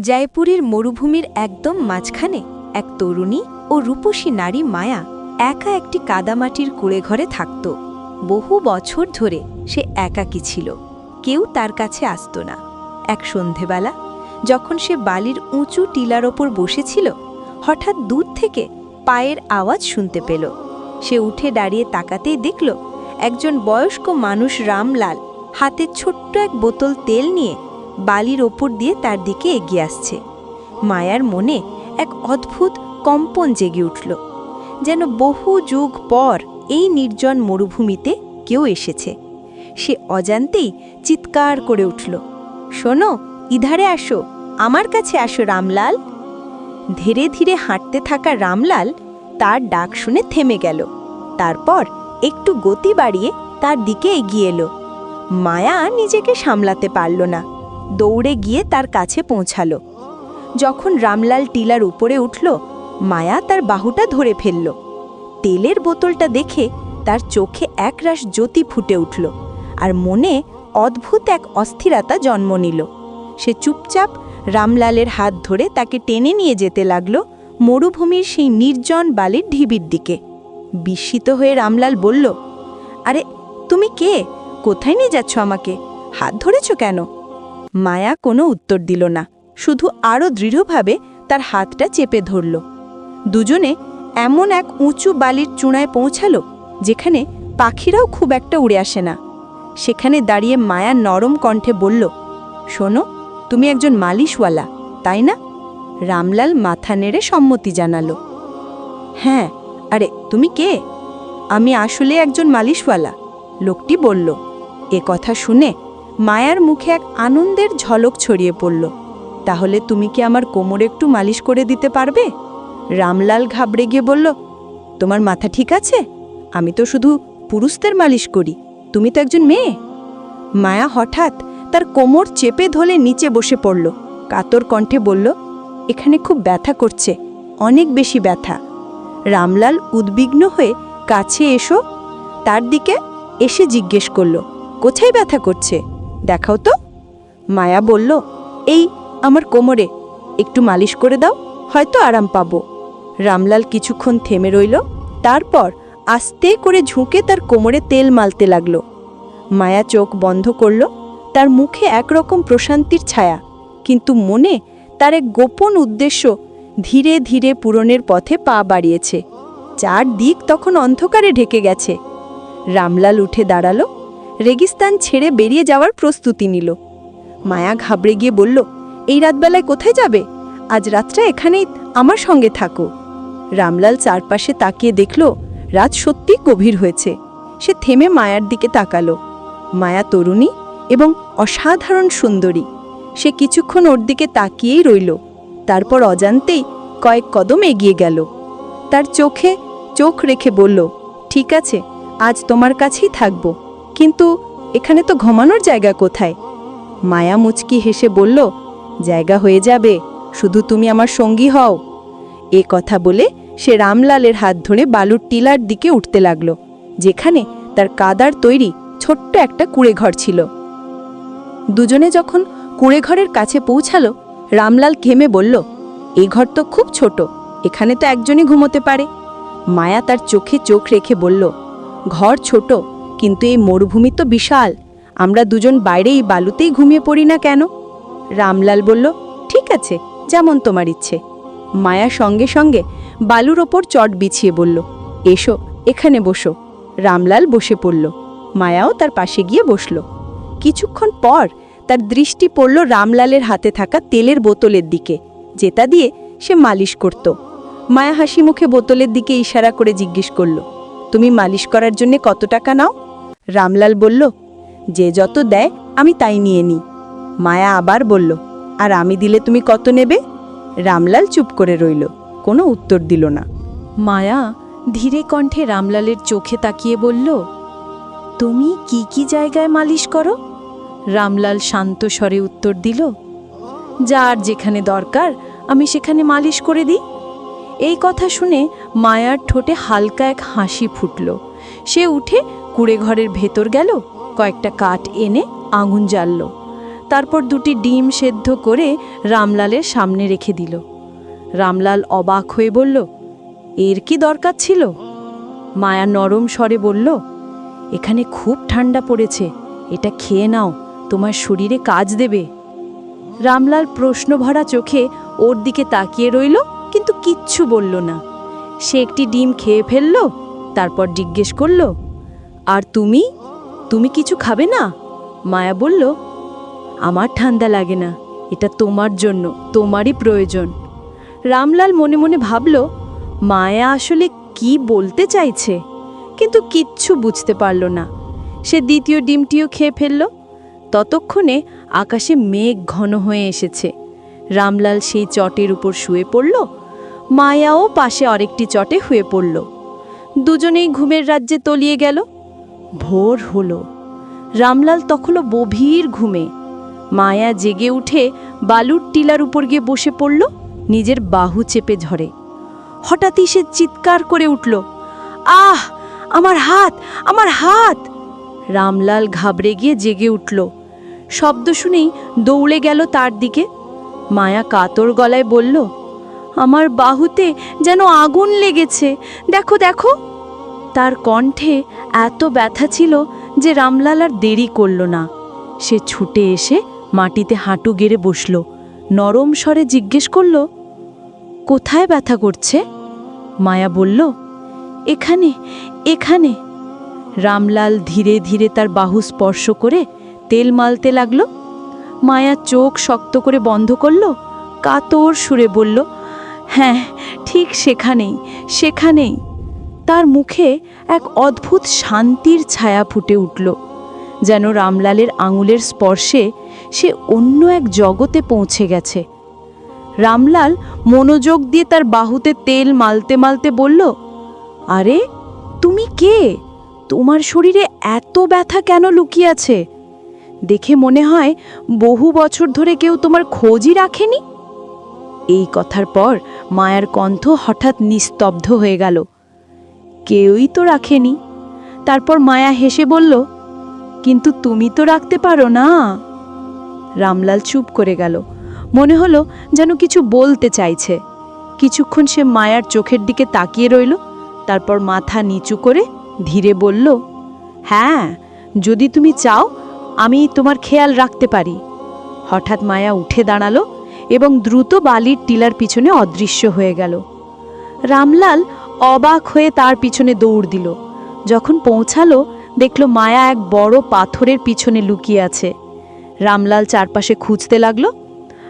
জয়পুরের মরুভূমির একদম মাঝখানে এক তরুণী ও রূপসী নারী মায়া একা একটি কাদামাটির কুড়েঘরে থাকত। বহু বছর ধরে সে একাকী ছিল। কেউ তার কাছে আসত না। এক সন্ধেবেলা যখন সে বালির উঁচু টিলার ওপর বসেছিল, হঠাৎ দূর থেকে পায়ের আওয়াজ শুনতে পেল। সে উঠে দাঁড়িয়ে তাকাতেই দেখল, একজন বয়স্ক মানুষ রামলাল হাতে ছোট্ট এক বোতল তেল নিয়ে বালির ওপর দিয়ে তার দিকে এগিয়ে আসছে। মায়ার মনে এক অদ্ভুত কম্পন জেগে উঠল, যেন বহু যুগ পর এই নির্জন মরুভূমিতে কেউ এসেছে। সে অজান্তেই চিৎকার করে উঠল, শোনো, ইধারে আসো, আমার কাছে আসো রামলাল। ধীরে ধীরে হাঁটতে থাকা রামলাল তার ডাক শুনে থেমে গেল, তারপর একটু গতি বাড়িয়ে তার দিকে এগিয়ে এলো। মায়া নিজেকে সামলাতে পারল না। দৌড়ে গিয়ে তার কাছে পৌঁছালো। যখন রামলাল টিলার উপরে উঠল, মায়া তার বাহুটা ধরে ফেলল। তেলের বোতলটা দেখে তার চোখে একরাশ জ্যোতি ফুটে উঠল আর মনে অদ্ভুত এক অস্থিরতা জন্ম নিল। সে চুপচাপ রামলালের হাত ধরে তাকে টেনে নিয়ে যেতে লাগল মরুভূমির সেই নির্জন বালির ঢিবির দিকে। বিস্মিত হয়ে রামলাল বলল, আরে, তুমি কে? কোথায় নিয়ে যাচ্ছ আমাকে? হাত ধরেছ কেন? মায়া কোনো উত্তর দিল না। শুধু আরও দৃঢ়ভাবে তার হাতটা চেপে ধরল। দুজনে এমন এক উঁচু বালির চূড়ায় পৌঁছালো, যেখানে পাখিরাও খুব একটা উড়ে আসে না। সেখানে দাঁড়িয়ে মায়া নরম কণ্ঠে বলল, শোনো, তুমি একজন মালিশওয়ালা, তাই না? রামলাল মাথা নেড়ে সম্মতি জানালো। হ্যাঁ আরে, তুমি কে? আমি আসলে একজন মালিশওয়ালা, লোকটি বলল। এ কথা শুনে মায়ার মুখে এক আনন্দের ঝলক ছড়িয়ে পড়ল। তাহলে তুমি কি আমার কোমরে একটু মালিশ করে দিতে পারবে? রামলাল ঘাবড়ে গিয়ে বলল, তোমার মাথা ঠিক আছে? আমি তো শুধু পুরুষদের মালিশ করি। তুমি তো একজন মেয়ে? মায়া হঠাৎ তার কোমর চেপে ধরে নিচে বসে পড়ল। কাতর কণ্ঠে বলল, এখানে খুব ব্যথা করছে, অনেক বেশি ব্যথা। রামলাল উদ্বিগ্ন হয়ে কাছে এসো। তার দিকে এসে জিজ্ঞেস করল, কোথায় ব্যথা করছে? দেখাও তো। মায়া বলল, এই আমার কোমরে, একটু মালিশ করে দাও, হয়তো আরাম পাবো। রামলাল কিছুক্ষণ থেমে রইল, তারপর আস্তে করে ঝুঁকে তার কোমরে তেল মালতে লাগল। মায়া চোখ বন্ধ করল, তার মুখে একরকম প্রশান্তির ছায়া, কিন্তু মনে তার এক গোপন উদ্দেশ্য ধীরে ধীরে পূরণের পথে পা বাড়িয়েছে। চার দিক তখন অন্ধকারে ঢেকে গেছে। রামলাল উঠে দাঁড়াল রেগিস্তান ছেড়ে বেরিয়ে যাওয়ার প্রস্তুতি নিল। মায়া ঘাবড়ে গিয়ে বলল, এই রাতবেলায় কোথায় যাবে? আজ রাতটা এখানেই আমার সঙ্গে থাকো। রামলাল চারপাশে তাকিয়ে দেখল, রাত সত্যি গভীর হয়েছে। সে থেমে মায়ার দিকে তাকালো। মায়া তরুণী এবং অসাধারণ সুন্দরী। সে কিছুক্ষণ ওর দিকে তাকিয়েই রইল। তারপর অজান্তেই কয়েক কদম এগিয়ে গেল। তার চোখে চোখ রেখে বলল, ঠিক আছে, আজ তোমার কাছেই থাকব। কিন্তু এখানে তো ঘুমানোর জায়গা কোথায়? মায়া মুচকি হেসে বলল, জায়গা হয়ে যাবে, শুধু তুমি আমার সঙ্গী হও। এ কথা বলে সে রামলালের হাত ধরে বালুর টিলার দিকে উঠতে লাগল, যেখানে তার কাদার তৈরি ছোট্ট একটা কুড়েঘর ছিল। দুজনে যখন কুড়েঘরের কাছে পৌঁছালো, রামলাল ঘেমে বলল, এ ঘর তো খুব ছোট, এখানে তো একজনই ঘুমোতে পারে। মায়া তার চোখে চোখ রেখে বলল, ঘর ছোট কিন্তু এই মরুভূমি তো বিশাল। আমরা দুজন বাইরে এই বালুতেই ঘুমিয়ে পড়ি না কেন? রামলাল বলল, ঠিক আছে, যেমন তোমার ইচ্ছে। মায়া সঙ্গে সঙ্গে বালুর ওপর চট বিছিয়ে বলল, এসো, এখানে বসো। রামলাল বসে পড়ল। মায়াও তার পাশে গিয়ে বসল। কিছুক্ষণ পর তার দৃষ্টি পড়ল রামলালের হাতে থাকা তেলের বোতলের দিকে, যেটা দিয়ে সে মালিশ করত। মায়া হাসি মুখে বোতলের দিকে ইশারা করে জিজ্ঞেস করল, তুমি মালিশ করার জন্য কত টাকা নাও? রামলাল বলল, যে যত দেয়, আমি তাই নিয়ে নিই। মায়া আবার বলল, আর আমি দিলে তুমি কত নেবে? রামলাল চুপ করে রইল, কোনো উত্তর দিল না। মায়া ধীরে কণ্ঠে রামলালের চোখে তাকিয়ে বলল, তুমি কি কি জায়গায় মালিশ করো? রামলাল শান্ত স্বরে উত্তর দিল, যার যেখানে দরকার, আমি সেখানে মালিশ করে দিই। এই কথা শুনে মায়ার ঠোঁটে হালকা এক হাসি ফুটল। সে উঠে কুড়ে ঘরের ভেতর গেল, কয়েকটা কাঠ এনে আগুন জ্বালল তারপর দুটি ডিম সেদ্ধ করে রামলালের সামনে রেখে দিল। রামলাল অবাক হয়ে বলল, এর কি দরকার ছিল? মায়া নরম স্বরে বলল, এখানে খুব ঠান্ডা পড়েছে, এটা খেয়ে নাও, তোমার শরীরে কাজ দেবে। রামলাল প্রশ্নভরা চোখে ওর দিকে তাকিয়ে রইল, কিন্তু কিচ্ছু বলল না। সে একটি ডিম খেয়ে ফেলল, তারপর জিজ্ঞেস করল আর তুমি? তুমি কিছু খাবে না? মায়া বলল, আমার ঠান্ডা লাগে না, এটা তোমার জন্য, তোমারই প্রয়োজন। রামলাল মনে মনে ভাবল, মায়া আসলে কি বলতে চাইছে? কিন্তু কিচ্ছু বুঝতে পারল না। সে দ্বিতীয় ডিমটিও খেয়ে ফেলল। ততক্ষণে আকাশে মেঘ ঘন হয়ে এসেছে। রামলাল সেই চটের উপর শুয়ে পড়ল। মায়াও পাশে আরেকটি চটে শুয়ে পড়ল। দুজনেই ঘুমের রাজ্যে তলিয়ে গেল। ভোর হলো। রামলাল তখনও গভীর ঘুমে। মায়া জেগে উঠে বালুর টিলার উপর গিয়ে বসে পড়ল, নিজের বাহু চেপে ধরে। হঠাৎই সে চিৎকার করে উঠল, আহ, আমার হাত আমার হাত! রামলাল ঘাবড়ে গিয়ে জেগে উঠল। শব্দ শুনেই দৌড়ে গেল তার দিকে। মায়া কাতর গলায় বলল, আমার বাহুতে যেন আগুন লেগেছে। দেখো দেখো! তার কণ্ঠে এত ব্যথা ছিল যে রামলাল আর দেরি করল না। সে ছুটে এসে মাটিতে হাঁটু গেড়ে বসল। নরম স্বরে জিজ্ঞেস করল, কোথায় ব্যথা করছে? মায়া বলল, এখানে এখানে। রামলাল ধীরে ধীরে তার বাহু স্পর্শ করে তেল মালতে লাগল। মায়া চোখ শক্ত করে বন্ধ করল, কাতর সুরে বলল হ্যাঁ ঠিক সেখানেই সেখানেই। তার মুখে এক অদ্ভুত শান্তির ছায়া ফুটে উঠল, যেন রামলালের আঙুলের স্পর্শে সে অন্য এক জগতে পৌঁছে গেছে। রামলাল মনোযোগ দিয়ে তার বাহুতে তেল মালতে মালতে বলল, আরে, তুমি কে? তোমার শরীরে এত ব্যথা কেন লুকিয়ে আছে? দেখে মনে হয় বহু বছর ধরে কেউ তোমার খোঁজই রাখেনি? এই কথার পর মায়ার কণ্ঠ হঠাৎ নিস্তব্ধ হয়ে গেল। কেউই তো রাখেনি। তারপর মায়া হেসে বলল, কিন্তু তুমি তো রাখতে পারো না। রামলাল চুপ করে গেল। মনে হলো যেন কিছু বলতে চাইছে। কিছুক্ষণ সে মায়ার চোখের দিকে তাকিয়ে রইল, তারপর মাথা নিচু করে ধীরে বলল হ্যাঁ যদি তুমি চাও, আমি তোমার খেয়াল রাখতে পারি। হঠাৎ মায়া উঠে দাঁড়াল এবং দ্রুত বালির টিলার পিছনে অদৃশ্য হয়ে গেল। রামলাল অবাক হয়ে তার পিছনে দৌড় দিল। যখন পৌঁছালো, দেখল মায়া এক বড় পাথরের পিছনে লুকিয়ে আছে। রামলাল চারপাশে খুঁজতে লাগল,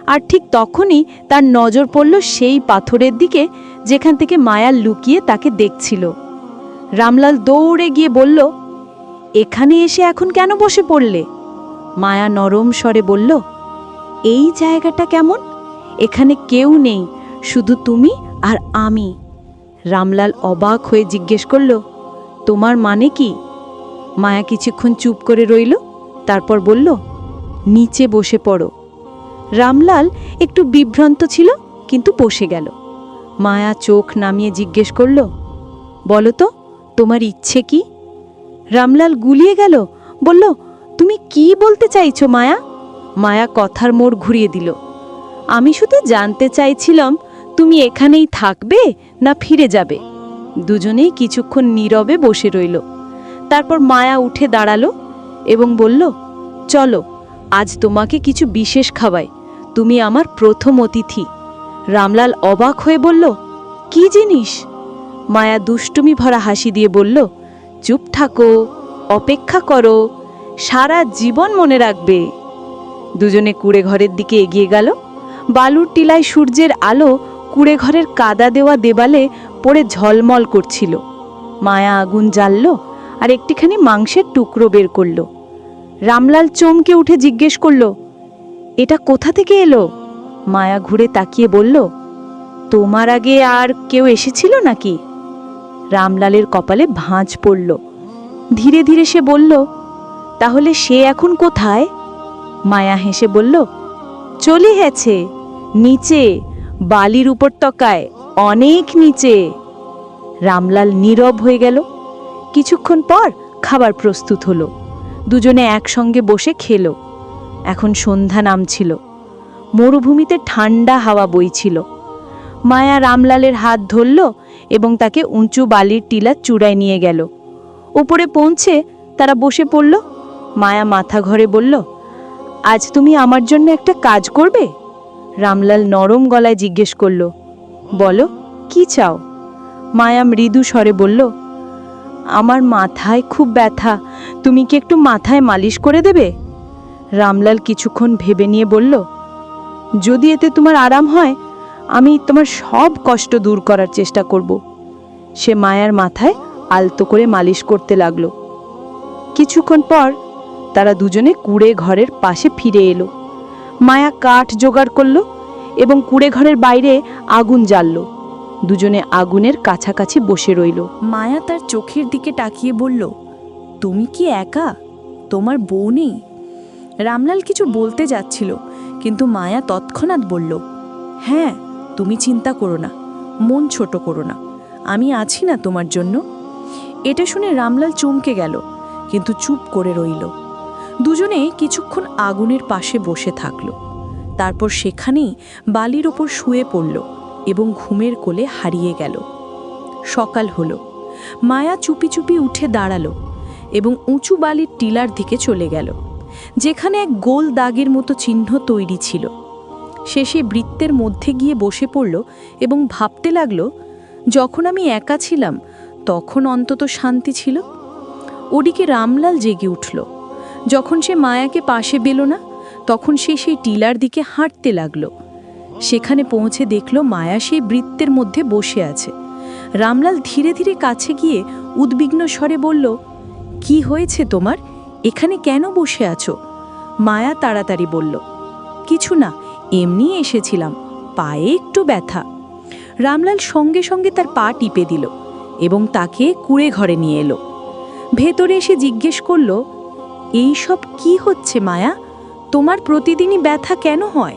আর ঠিক তখনই তার নজর পড়ল সেই পাথরের দিকে, যেখান থেকে মায়া লুকিয়ে তাকে দেখছিল। রামলাল দৌড়ে গিয়ে বলল, এখানে এসে এখন কেন বসে পড়লে? মায়া নরম স্বরে বলল, এই জায়গাটা কেমন? এখানে কেউ নেই, শুধু তুমি আর আমি। রামলাল অবাক হয়ে জিজ্ঞেস করল, তোমার মানে কি? মায়া কিছুক্ষণ চুপ করে রইল, তারপর বলল, নিচে বসে পড়ো। রামলাল একটু বিভ্রান্ত ছিল, কিন্তু বসে গেল। মায়া চোখ নামিয়ে জিজ্ঞেস করল, বলো তো, তোমার ইচ্ছে কি? রামলাল গুলিয়ে গেল, বলল, তুমি কি বলতে চাইছো মায়া? মায়া কথার মোড় ঘুরিয়ে দিল, আমি শুধু জানতে চাইছিলাম তুমি এখানেই থাকবে না ফিরে যাবে? দুজনেই কিছুক্ষণ নীরবে বসে রইল। তারপর মায়া উঠে দাঁড়াল এবং বলল, চলো, আজ তোমাকে কিছু বিশেষ খাওয়াই। তুমি আমার প্রথম অতিথি। রামলাল অবাক হয়ে বলল, কি জিনিস? মায়া দুষ্টুমি ভরা হাসি দিয়ে বলল, চুপ থাকো, অপেক্ষা করো, সারা জীবন মনে রাখবে। দুজনে কুড়ে ঘরের দিকে এগিয়ে গেল। বালুর টিলায় সূর্যের আলো কুড়ে ঘরের কাদা দেওয়া দেবালে পড়ে ঝলমল করছিল। মায়া আগুন জ্বালল আর একটিখানি মাংসের টুকরো বের করল। রামলাল চমকে উঠে জিজ্ঞেস করল, এটা কোথা থেকে এলো? মায়া ঘুরে তাকিয়ে বলল, তোমার আগে আর কেউ এসেছিল নাকি? রামলালের কপালে ভাঁজ পড়ল। ধীরে ধীরে সে বলল, তাহলে সে এখন কোথায়? মায়া হেসে বলল, চলে গেছে, নিচে। বালির উপত্যকায় অনেক নিচে। রামলাল নীরব হয়ে গেল। কিছুক্ষণ পর খাবার প্রস্তুত হলো। দুজনে একসঙ্গে বসে খেলো। এখন সন্ধ্যা নামছিল। মরুভূমিতে ঠান্ডা হাওয়া বইছিল। মায়া রামলালের হাত ধরল এবং তাকে উঁচু বালির টিলা চূড়ায় নিয়ে গেল। উপরে পৌঁছে তারা বসে পড়ল। মায়া মাথা ঘরে বলল, আজ তুমি আমার জন্য একটা কাজ করবে? রামলাল নরম গলায় জিজ্ঞেস করল, বলো, কি চাও? মায়া মৃদু স্বরে বলল, আমার মাথায় খুব ব্যথা, তুমি কি একটু মাথায় মালিশ করে দেবে? রামলাল কিছুক্ষণ ভেবে নিয়ে বলল, যদি এতে তোমার আরাম হয়, আমি তোমার সব কষ্ট দূর করার চেষ্টা করব। সে মায়ার মাথায় আলতো করে মালিশ করতে লাগল। কিছুক্ষণ পর তারা দুজনে কুড়ে ঘরের পাশে ফিরে এলো। মায়া কাঠ জোগাড় করল এবং কুড়ে ঘরের বাইরে আগুন জ্বাললো। দুজনে আগুনের কাছাকাছি বসে রইল। মায়া তার চোখের দিকে তাকিয়ে বলল, তুমি কি একা? তোমার বউ নেই? রামলাল কিছু বলতে যাচ্ছিল, কিন্তু মায়া তৎক্ষণাৎ বলল হ্যাঁ তুমি চিন্তা করো না, মন ছোট করো না, আমি আছি না তোমার জন্য। এটা শুনে রামলাল চমকে গেল, কিন্তু চুপ করে রইল। দুজনে কিছুক্ষণ আগুনের পাশে বসে থাকল। তারপর সেখানেই বালির ওপর শুয়ে পড়ল এবং ঘুমের কোলে হারিয়ে গেল। সকাল হলো। মায়া চুপি চুপি উঠে দাঁড়াল এবং উঁচু বালির টিলার দিকে চলে গেল, যেখানে এক গোল দাগের মতো চিহ্ন তৈরি ছিল। সে সে বৃত্তের মধ্যে গিয়ে বসে পড়ল এবং ভাবতে লাগল, যখন আমি একা ছিলাম, তখন অন্তত শান্তি ছিল? ওদিকে রামলাল জেগে উঠল। যখন সে মায়াকে পাশে পেল না, তখন সে সেই টিলার দিকে হাঁটতে লাগল। সেখানে পৌঁছে দেখল মায়া সেই বৃত্তের মধ্যে বসে আছে। রামলাল ধীরে ধীরে কাছে গিয়ে উদ্বিগ্ন স্বরে বলল, কি হয়েছে তোমার? এখানে কেন বসে আছো? মায়া তাড়াতাড়ি বলল, কিছু না এমনি এসেছিলাম, পায়ে একটু ব্যথা। রামলাল সঙ্গে সঙ্গে তার পা টিপে দিল এবং তাকে কুড়ে ঘরে নিয়ে এলো। ভেতরে এসে জিজ্ঞেস করল এই সব কি হচ্ছে, মায়া? তোমার প্রতিদিনই ব্যথা কেন হয়?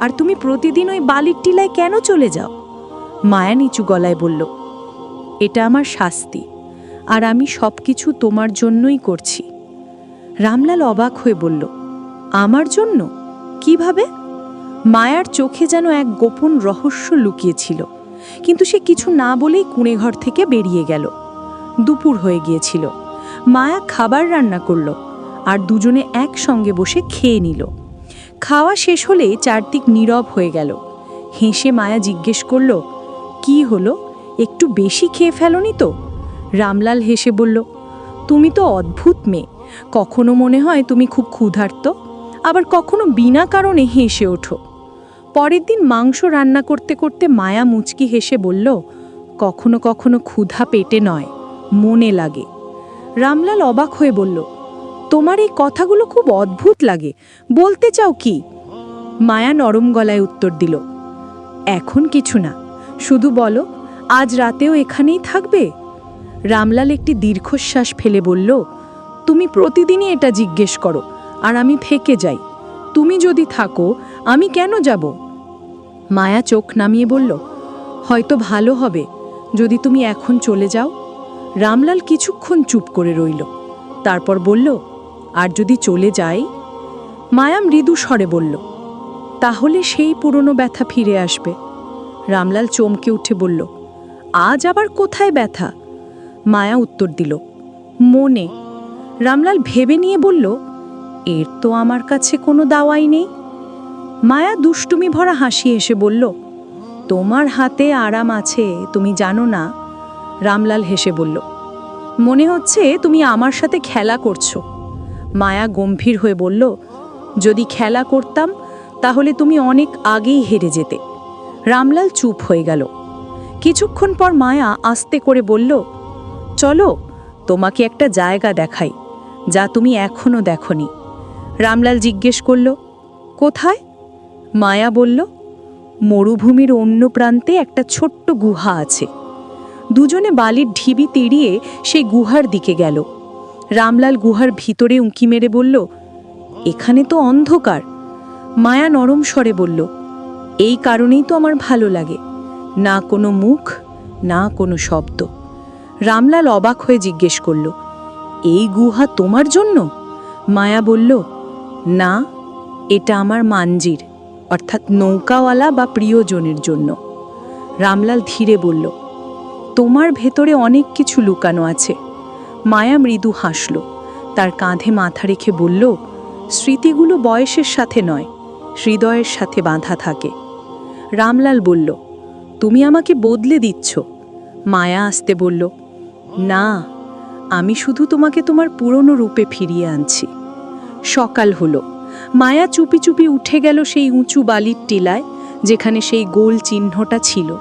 আর তুমি প্রতিদিন ওই বালির টিলায় কেন চলে যাও? মায়া নিচু গলায় বলল, এটা আমার শাস্তি, আর আমি সব কিছু তোমার জন্যই করছি। রামলাল অবাক হয়ে বলল, আমার জন্য? কীভাবে? মায়ার চোখে যেন এক গোপন রহস্য লুকিয়েছিল, কিন্তু সে কিছু না বলেই কুঁড়েঘর থেকে বেরিয়ে গেল। দুপুর হয়ে গিয়েছিল। মায়া খাবার রান্না করল। আর দুজনে একসঙ্গে বসে খেয়ে নিল। খাওয়া শেষ হলে চারদিক নীরব হয়ে গেল। হেসে মায়া জিজ্ঞেস করল, কি হলো? একটু বেশি খেয়ে ফেলনি তো? রামলাল হেসে বলল, তুমি তো অদ্ভুত মেয়ে। কখনো মনে হয় তুমি খুব ক্ষুধার্ত? আবার কখনো বিনা কারণে হেসে ওঠো? পরের দিন মাংস রান্না করতে করতে মায়া মুচকি হেসে বলল, কখনো কখনো ক্ষুধা পেটে নয়, মনে লাগে। রামলাল অবাক হয়ে বলল তোমার এই কথাগুলো খুব অদ্ভুত লাগে। বলতে চাও কি? মায়া নরম গলায় উত্তর দিল, এখন কিছু না। শুধু বলো, আজ রাতেও এখানেই থাকবে? রামলাল একটি দীর্ঘশ্বাস ফেলে বলল, তুমি প্রতিদিনই এটা জিজ্ঞেস করো, আর আমি থেকে যাই। তুমি যদি থাকো, আমি কেন যাব? মায়া চোখ নামিয়ে বলল, হয়তো ভালো হবে, যদি তুমি এখন চলে যাও। রামলাল কিছুক্ষণ চুপ করে রইল, তারপর বলল আর যদি চলে যাই? মায়া মৃদু স্বরে বলল, তাহলে সেই পুরনো ব্যথা ফিরে আসবে। রামলাল চমকে উঠে বলল, আজ আবার কোথায় ব্যথা? মায়া উত্তর দিল, মনে। রামলাল ভেবে নিয়ে বলল, এর তো আমার কাছে কোনো দাওয়াই নেই। মায়া দুষ্টুমি ভরা হাসি এসে বলল, তোমার হাতে আরাম আছে, তুমি জানো না। রামলাল হেসে বলল, মনে হচ্ছে তুমি আমার সাথে খেলা করছ। মায়া গম্ভীর হয়ে বলল, যদি খেলা করতাম, তাহলে তুমি অনেক আগেই হেরে যেতে। রামলাল চুপ হয়ে গেল। কিছুক্ষণ পর মায়া আস্তে করে বলল, চলো, তোমাকে একটা জায়গা দেখাই, যা তুমি এখনও দেখনি। রামলাল জিজ্ঞেস করল, কোথায়? মায়া বলল, মরুভূমির অন্য প্রান্তে একটা ছোট্ট গুহা আছে। দুজনে বালির ঢিবি তেড়িয়ে সেই গুহার দিকে গেল। রামলাল গুহার ভিতরে উঁকি মেরে বলল, এখানে তো অন্ধকার। মায়া নরম স্বরে বলল, এই কারণেই তো আমার ভালো লাগে, না কোনো মুখ, না কোনো শব্দ। রামলাল অবাক হয়ে জিজ্ঞেস করল, এই গুহা তোমার জন্য? মায়া বলল, না, এটা আমার মাঞ্জির অর্থাৎ নৌকাওয়ালা বা প্রিয়জনের জন্য। রামলাল ধীরে বলল, তোমার ভেতরে অনেক কিছু লুকানো আছে। মায়া মৃদু হাসল। তার কাঁধে মাথা রেখে বলল, স্মৃতিগুলো বয়সের সাথে নয়, হৃদয়ের সাথে বাঁধা থাকে। রামলাল বলল, তুমি আমাকে বদলে দিচ্ছ। মায়া আসতে বলল, না, আমি শুধু তোমাকে তোমার পুরনো রূপে ফিরিয়ে আনছি। সকাল হলো। মায়া চুপি চুপি উঠে গেল সেই উঁচু বালির টিলায়, যেখানে সেই গোল চিহ্নটা ছিল।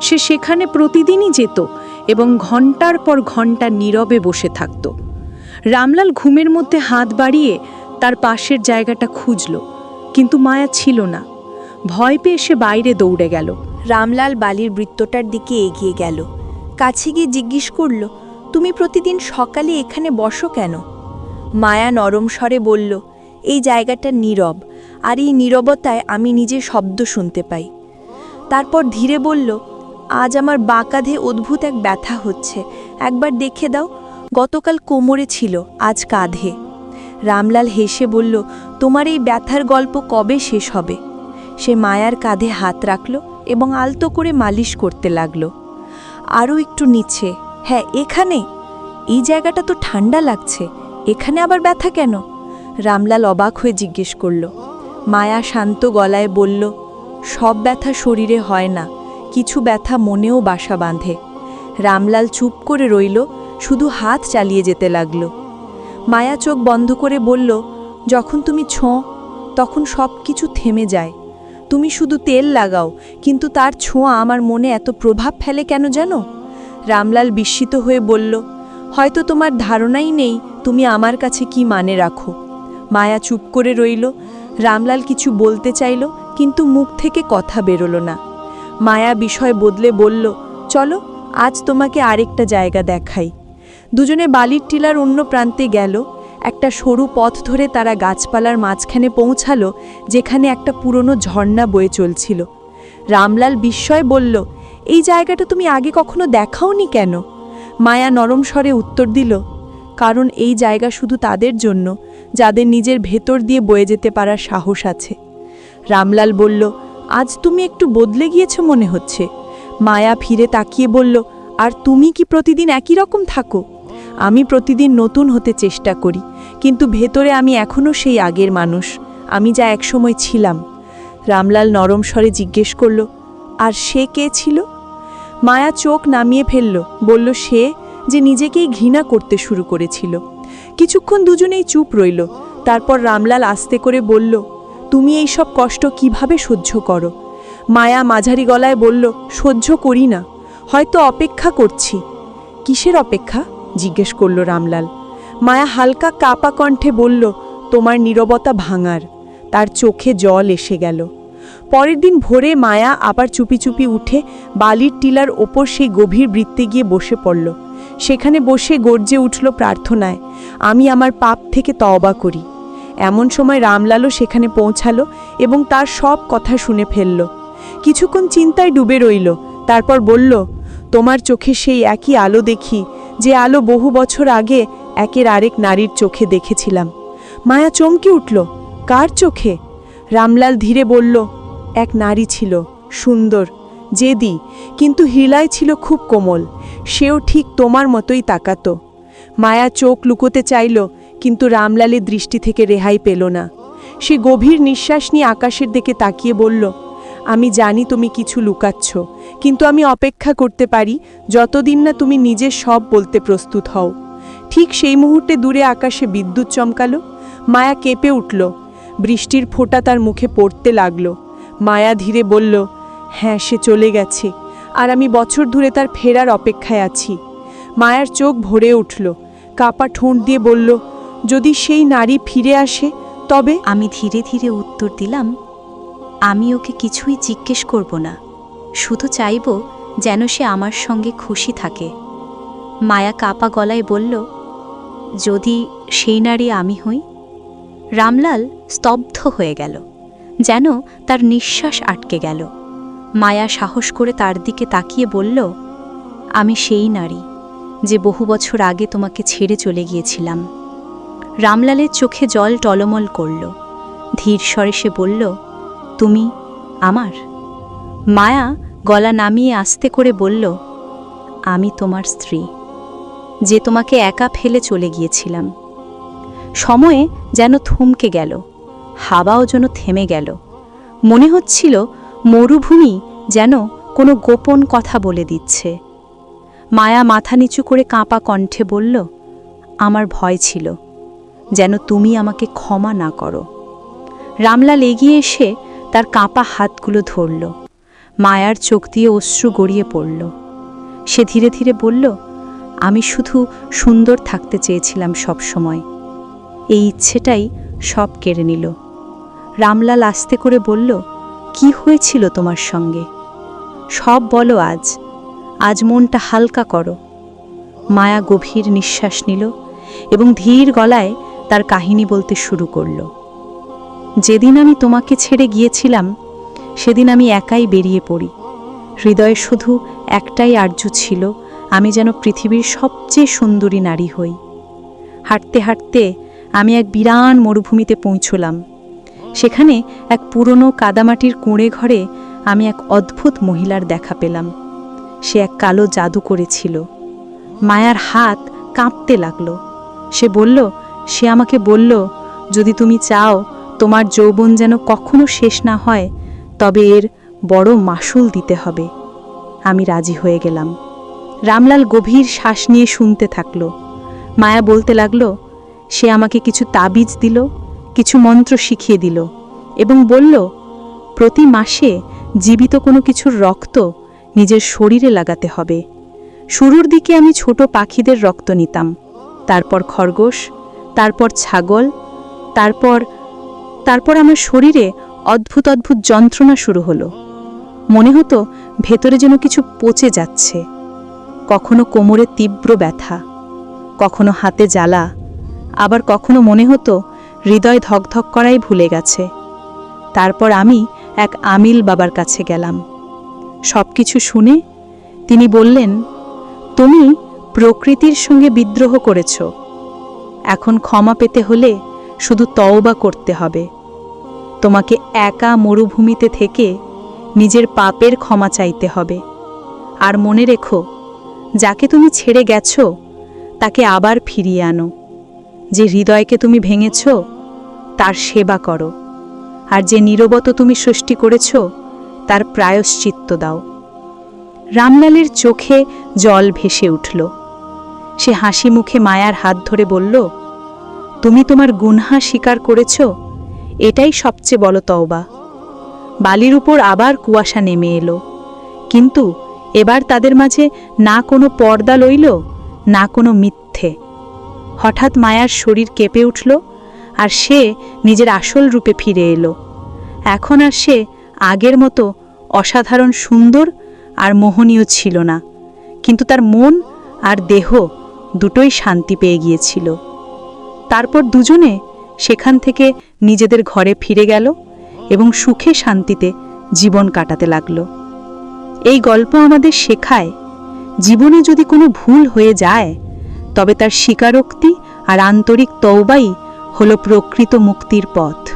সে সেখানে প্রতিদিনই যেত এবং ঘণ্টার পর ঘণ্টা নীরবে বসে থাকত। রামলাল ঘুমের মধ্যে হাত বাড়িয়ে তার পাশের জায়গাটা খুঁজল, কিন্তু মায়া ছিল না। ভয় পেয়ে সে বাইরে দৌড়ে গেল। রামলাল বালির বৃত্তটার দিকে এগিয়ে গেল। কাছে গিয়ে জিজ্ঞেস করল, তুমি প্রতিদিন সকালে এখানে বসো কেন? মায়া নরম স্বরে বলল, এই জায়গাটা নীরব, আর এই নীরবতায় আমি নিজে শব্দ শুনতে পাই। তারপর ধীরে বলল আজ আমার বাঁকাধে অদ্ভুত এক ব্যথা হচ্ছে। একবার দেখে দাও, গতকাল কোমরে ছিল, আজ কাঁধে। রামলাল হেসে বলল, তোমার এই ব্যথার গল্প কবে শেষ হবে? সে মায়ার কাঁধে হাত রাখল এবং আলতো করে মালিশ করতে লাগল। আরও একটু নিচে। হ্যাঁ এখানে? এই জায়গাটা তো ঠান্ডা লাগছে। এখানে আবার ব্যথা কেন? রামলাল অবাক হয়ে জিজ্ঞেস করল। মায়া শান্ত গলায় বলল, সব ব্যথা শরীরে হয় না। কিছু ব্যথা মনেও বাসা বাঁধে। রামলাল চুপ করে রইল, শুধু হাত চালিয়ে যেতে লাগল। মায়া চোখ বন্ধ করে বলল, যখন তুমি ছোঁ, তখন সব কিছু থেমে যায়। তুমি শুধু তেল লাগাও, কিন্তু তার ছোঁয়া আমার মনে এত প্রভাব ফেলে কেন জানো? রামলাল বিস্মিত হয়ে বলল, হয়তো তোমার ধারণাই নেই তুমি আমার কাছে কি মানে রাখো। মায়া চুপ করে রইল, রামলাল কিছু বলতে চাইল, কিন্তু মুখ থেকে কথা বেরোলো না। মায়া বিষয় বদলে বলল, চলো, আজ তোমাকে আরেকটা জায়গা দেখাই। দুজনে বালির টিলার অন্য প্রান্তে গেল। একটা সরু পথ ধরে তারা গাছপালার মাঝখানে পৌঁছালো, যেখানে একটা পুরনো ঝর্ণা বয়ে চলছিল। রামলাল বিস্ময় বলল, এই জায়গাটা তুমি আগে কখনো দেখাওনি কেন? মায়া নরম স্বরে উত্তর দিল, কারণ এই জায়গা শুধু তাদের জন্য, যাদের নিজের ভেতর দিয়ে বয়ে যেতে পারার সাহস আছে। রামলাল বলল আজ তুমি একটু বদলে গিয়েছ মনে হচ্ছে। মায়া ফিরে তাকিয়ে বলল, আর তুমি কি প্রতিদিন একই রকম থাকো? আমি প্রতিদিন নতুন হতে চেষ্টা করি, কিন্তু ভেতরে আমি এখনও সেই আগের মানুষ। আমি যা একসময় ছিলাম। রামলাল নরম স্বরে জিজ্ঞেস করল, আর সে কে ছিল? মায়া চোখ নামিয়ে ফেলল, বলল, সে যে নিজেকেই ঘৃণা করতে শুরু করেছিল। কিছুক্ষণ দুজনেই চুপ রইল। তারপর রামলাল আস্তে করে বলল তুমি এই সব কষ্ট কীভাবে সহ্য করো? মায়া মাঝারি গলায় বলল, সহ্য করি না, হয়তো অপেক্ষা করছি। কিসের অপেক্ষা? জিজ্ঞেস করল রামলাল। মায়া হালকা কাপা কণ্ঠে বলল, তোমার নীরবতা ভাঙার, তার চোখে জল এসে গেল। পরের দিন ভোরে মায়া আবার চুপি চুপি উঠে বালির টিলার ওপর সেই গভীর বৃত্তে গিয়ে বসে পড়ল। সেখানে বসে গর্জে উঠল প্রার্থনায়, আমি আমার পাপ থেকে তওবা করি। এমন সময় রামলালও সেখানে পৌঁছালো এবং তার সব কথা শুনে ফেলল। কিছুক্ষণ চিন্তায় ডুবে রইল, তারপর বলল, তোমার চোখে সেই একই আলো দেখি, যে আলো বহু বছর আগে একের আরেক নারীর চোখে দেখেছিলাম। মায়া চমকে উঠল, কার চোখে? রামলাল ধীরে বলল, এক নারী ছিল, সুন্দর, জেদি, কিন্তু হিলায় ছিল খুব কোমল, সেও ঠিক তোমার মতোই তাকাতো। মায়া চোখ লুকোতে চাইল কিন্তু রামলালের দৃষ্টি থেকে রেহাই পেল না। সে গভীর নিঃশ্বাস নিয়ে আকাশের দিকে তাকিয়ে বলল, আমি জানি তুমি কিছু লুকাচ্ছ, কিন্তু আমি অপেক্ষা করতে পারি যতদিন না তুমি নিজে সব বলতে প্রস্তুত হও। ঠিক সেই মুহূর্তে দূরে আকাশে বিদ্যুৎ চমকালো, মায়া কেঁপে উঠল, বৃষ্টির ফোঁটা তার মুখে পড়তে লাগল। মায়া ধীরে বলল হ্যাঁ সে চলে গেছে, আর আমি বছর ধরে তার ফেরার অপেক্ষায় আছি। মায়ার চোখ ভরে উঠল, কাপা ঠোঁট দিয়ে বলল যদি সেই নারী ফিরে আসে, তবে? আমি ধীরে ধীরে উত্তর দিলাম, আমি ওকে কিছুই জিজ্ঞেস করব না। শুধু চাইব যেন সে আমার সঙ্গে খুশি থাকে। মায়া কাপা গলায় বলল, যদি সেই নারী আমি হই? রামলাল স্তব্ধ হয়ে গেল, যেন তার নিঃশ্বাস আটকে গেল। মায়া সাহস করে তার দিকে তাকিয়ে বলল, আমি সেই নারী, যে বহু বছর আগে তোমাকে ছেড়ে চলে গিয়েছিলাম। রামলালের চোখে জল টলমল করল। ধীর স্বরে সে বলল, তুমি আমার? মায়া গলা নামিয়ে আস্তে করে বলল, আমি তোমার স্ত্রী, যে তোমাকে একা ফেলে চলে গিয়েছিলাম। সময়ে যেন থমকে গেল, হাওয়াও যেন থেমে গেল। মনে হচ্ছিল মরুভূমি যেন কোনো গোপন কথা বলে দিচ্ছে। মায়া মাথা নিচু করে কাঁপা কণ্ঠে বলল, আমার ভয় ছিল যেন তুমি আমাকে ক্ষমা না করো। রামলাল এগিয়ে এসে তার কাঁপা হাতগুলো ধরল। মায়ার চোখ দিয়ে অশ্রু গড়িয়ে পড়ল। সে ধীরে ধীরে বলল, আমি শুধু সুন্দর থাকতে চেয়েছিলাম সব সময় এই ইচ্ছেটাই সব কেড়ে নিল। রামলাল আস্তে করে বলল, কি হয়েছিল তোমার সঙ্গে? সব বলো আজ। আজ মনটা হালকা করো। মায়া গভীর নিঃশ্বাস নিল এবং ধীর গলায় তার কাহিনী বলতে শুরু করল। যেদিন আমি তোমাকে ছেড়ে গিয়েছিলাম, সেদিন আমি একাই বেরিয়ে পড়ি। হৃদয়ে শুধু একটাই আর্য ছিল, আমি যেন পৃথিবীর সবচেয়ে সুন্দরী নারী হই। হাঁটতে হাঁটতে আমি এক বিরান মরুভূমিতে পৌঁছলাম। সেখানে এক পুরনো কাদামাটির কুঁড়ে ঘরে আমি এক অদ্ভুত মহিলার দেখা পেলাম। সে এক কালো জাদু করেছিল। মায়ার হাত কাঁপতে লাগল। সে বলল সে আমাকে বলল, যদি তুমি চাও তোমার যৌবন যেন কখনো শেষ না হয়, তবে এর বড় মাসুল দিতে হবে। আমি রাজি হয়ে গেলাম। রামলাল গভীর শ্বাস নিয়ে শুনতে থাকল। মায়া বলতে লাগল, সে আমাকে কিছু তাবিজ দিল, কিছু মন্ত্র শিখিয়ে দিল এবং বলল, প্রতি মাসে জীবিত কোনো কিছুর রক্ত নিজের শরীরে লাগাতে হবে। শুরুর দিকে আমি ছোট পাখিদের রক্ত নিতাম, তারপর খরগোশ তারপর ছাগল, তারপর তারপর আমার শরীরে অদ্ভুত অদ্ভুত যন্ত্রণা শুরু হলো। মনে হতো ভেতরে যেন কিছু পচে যাচ্ছে। কখনো কোমরে তীব্র ব্যথা, কখনো হাতে জ্বালা, আবার কখনো মনে হতো হৃদয় ধকধক করাই ভুলে গেছে। তারপর আমি এক আমিল বাবার কাছে গেলাম। সব কিছু শুনে তিনি বললেন, তুমি প্রকৃতির সঙ্গে বিদ্রোহ করেছ। এখন ক্ষমা পেতে হলে শুধু তওবা করতে হবে। তোমাকে একা মরুভূমিতে থেকে নিজের পাপের ক্ষমা চাইতে হবে। আর মনে রেখো, যাকে তুমি ছেড়ে গেছ, তাকে আবার ফিরিয়ে আনো। যে হৃদয়কে তুমি ভেঙেছ, তার সেবা করো। আর যে নীরবত তুমি সৃষ্টি করেছ, তার প্রায়শ্চিত্ত দাও। রামলালের চোখে জল ভেসে উঠল। সে হাসি মুখে মায়ার হাত ধরে বলল, তুমি তোমার গুনহা স্বীকার করেছ? এটাই সবচেয়ে বড় তওবা। বালির উপর আবার কুয়াশা নেমে এলো। কিন্তু এবার তাদের মাঝে না কোনো পর্দা লইল, না কোনো মিথ্যে। হঠাৎ মায়ার শরীর কেঁপে উঠল আর সে নিজের আসল রূপে ফিরে এলো। এখন আর সে আগের মতো অসাধারণ সুন্দর আর মোহনীয় ছিল না, কিন্তু তার মন আর দেহ দুটোই শান্তি পেয়ে গিয়েছিল। তারপর দুজনে সেখান থেকে নিজেদের ঘরে ফিরে গেল এবং সুখে শান্তিতে জীবন কাটাতে লাগল। এই গল্প আমাদের শেখায়, জীবনে যদি কোনো ভুল হয়ে যায়, তবে তার স্বীকারোক্তি আর আন্তরিক তৌবাই হল প্রকৃত মুক্তির পথ।